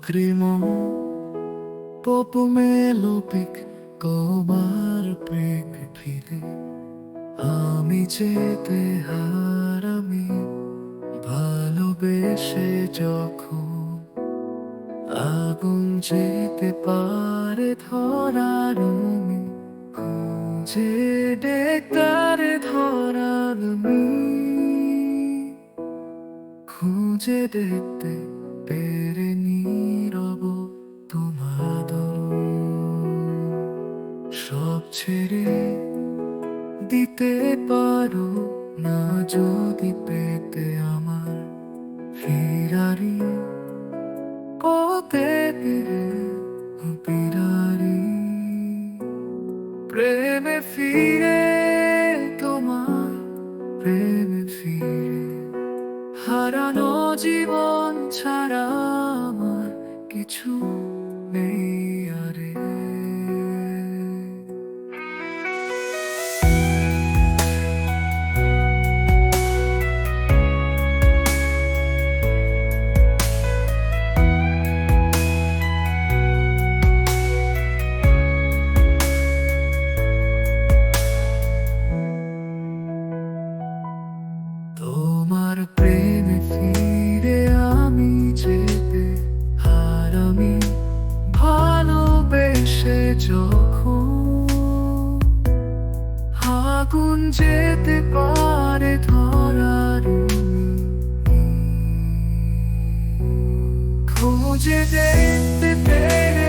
Lacrimo পপুমেলোপিক তোমার প্রেমে ফিরে আমি যেতে হারামি, ভালোবেসে যখন আগুন যেতে পারে ধরার খুঁজে ডেকারে ধরার খুঁজে দেখতে পেরে নীরব সব ছেড়ে দিতে পারো না যদি পেতে আমার ফিরারি। ফিরে ফিরারি। প্রেমে ফিরে তোমার প্রেমে ফিরে। হারানো জীবন ছাড়া আমার কিছু নেই। প্রেমে ফিরে আমি যেতে আর আমি ভালোবেসে যখন আগুন যেতে পারে ধরার খুঁজে দেখতে পেরে